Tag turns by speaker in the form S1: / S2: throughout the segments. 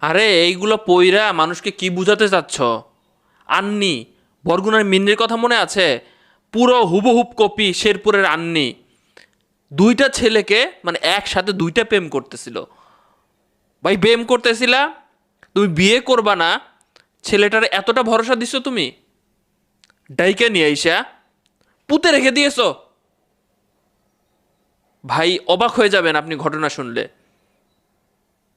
S1: আরে, এইগুলো পইরা মানুষকে কি বুঝাতে চাচ্ছ? আন্নি, বরগুনার মিন্নির কথা মনে আছে? পুরো হুবহুব কপি শেরপুরের আন্নি। দুইটা ছেলেকে মানে একসাথে দুইটা প্রেম করতেছিল। ভাই, প্রেম করতেছিলা? তুমি বিয়ে করবা না? ছেলেটার এতটা ভরসা দিছো তুমি? ডাইকে নিয়ে আইসা। পুঁতে রেখে দিয়েছ। ভাই, অবাক হয়ে যাবেন আপনি ঘটনা শুনলে।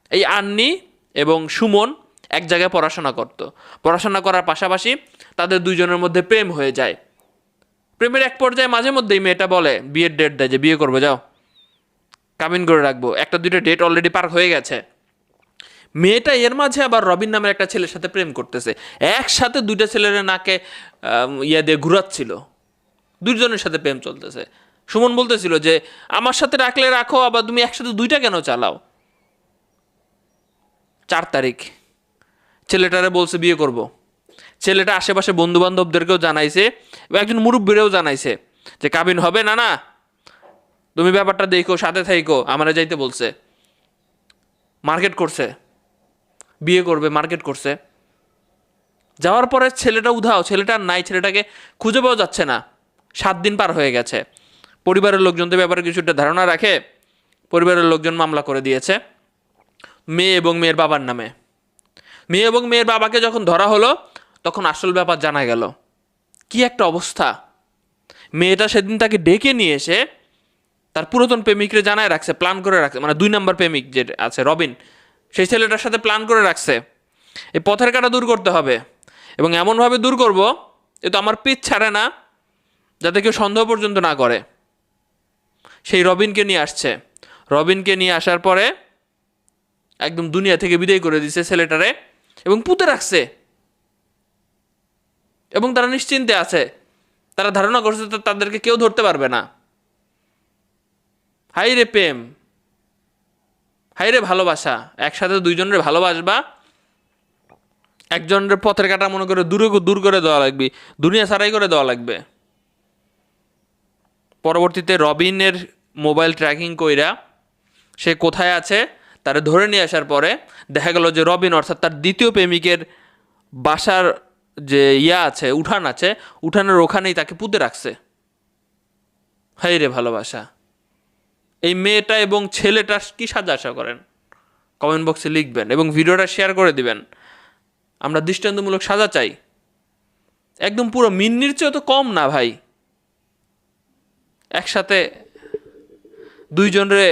S1: এই আন্নি এবং সুমন এক জায়গায় পড়াশোনা করত। পড়াশোনা করার পাশাপাশি তাদের দুইজনের মধ্যে প্রেম হয়ে যায়। প্রেমের এক পর্যায়ে মাঝে মধ্যেই মেয়েটা বলে, বিয়ের ডেট দেয় যে, বিয়ে করব, যাও। কামিন করে রাখব। একটা দুইটা ডেট অলরেডি পার হয়ে গেছে। মেয়েটা এর মাঝে আবার রবিন নামের একটা ছেলের সাথে প্রেম করতেছে। একসাথে দুইটা ছেলের নাকে ইয়ে দিয়ে ঘুরাচ্ছিল। দুইজনের সাথে প্রেম চলতেছে। সুমন বলতেছিল যে, আমার সাথে রাখলে রাখো, আবার তুমি একসাথে দুইটা কেন চালাও? চার তারিখ। ছেলেটারে বলছে, বিয়ে করব। ছেলেটা আশেপাশে বন্ধু বান্ধবদেরকেও জানাইছে এবং একজন মুরব্বীরেও জানাইছে যে, কাবিন, হবে না না? তুমি ব্যাপারটা দেখো, সাথে থাইকো, আমারে যাইতে বলছে। মার্কেট করছে। বিয়ে করবে, মার্কেট করছে। যাওয়ার পরে ছেলেটা উধাও, ছেলেটা নাই, ছেলেটাকে খুঁজে পাওয়া যাচ্ছে না। সাত দিন পার হয়ে গেছে। পরিবারের লোকজন তো ব্যাপারে কিছুটা ধারণা রাখে, পরিবারের লোকজন মামলা করে দিয়েছে। মেয়ে এবং মেয়ের বাবার নামে। মেয়ে এবং মেয়ের বাবাকে যখন ধরা হলো, তখন আসল ব্যাপার জানা গেল। কি একটা অবস্থা। মেয়েটা সেদিন তাকে ডেকে নিয়ে এসে তার পুরাতন প্রেমিকরে জানায় রাখছে প্ল্যান করে রাখছে। মানে দুই নম্বর প্রেমিক যে আছে, রবিন, সেই ছেলেটার সাথে প্ল্যান করে রাখছে। এই পথের কাটা দূর করতে হবে। এবং এমনভাবে দূর করব, এ তো আমার পিঠ ছাড়ে না, যাতে কেউ সন্দেহ পর্যন্ত না করে। সেই রবিনকে নিয়ে আসছে। রবিনকে নিয়ে আসার পরে একদম দুনিয়া থেকে বিদায় করে দিছে ছেলেটারে এবং পুঁতে রাখছে। এবং তারা নিশ্চিন্তে আছে। তারা ধারণা করছে তাদেরকে কেউ ধরতে পারবে না। হাই রে প্রেম। হাই রে ভালোবাসা। একসাথে দুইজনের ভালোবাসবা। একজনের পথের কাটা মনে করে দূরে দূর করে দেওয়া লাগবে। দুনিয়া সারাই করে দেওয়া লাগবে। পরবর্তীতে রবিনের মোবাইল ট্র্যাকিং কইরা সে কোথায় আছে? তারে ধরে নিয়ে আসার পরে দেখা গেল যে রবিন, অর্থাৎ তার দ্বিতীয় প্রেমিকের বাসার যে ইয়া আছে, উঠান আছে, উঠানের ওখানেই তাকে পুঁতে রাখছে। হাই রে ভালোবাসা। এই মেয়েটা এবং ছেলেটা কি সাজা আশা করেন? কমেন্ট বক্সে লিখবেন এবং ভিডিওটা শেয়ার করে দিবেন। আমরা দৃষ্টান্তমূলক সাজা চাই। একদম পুরো মিন্নির চেয়েও তো কম না ভাই। একসাথে দুইজনরে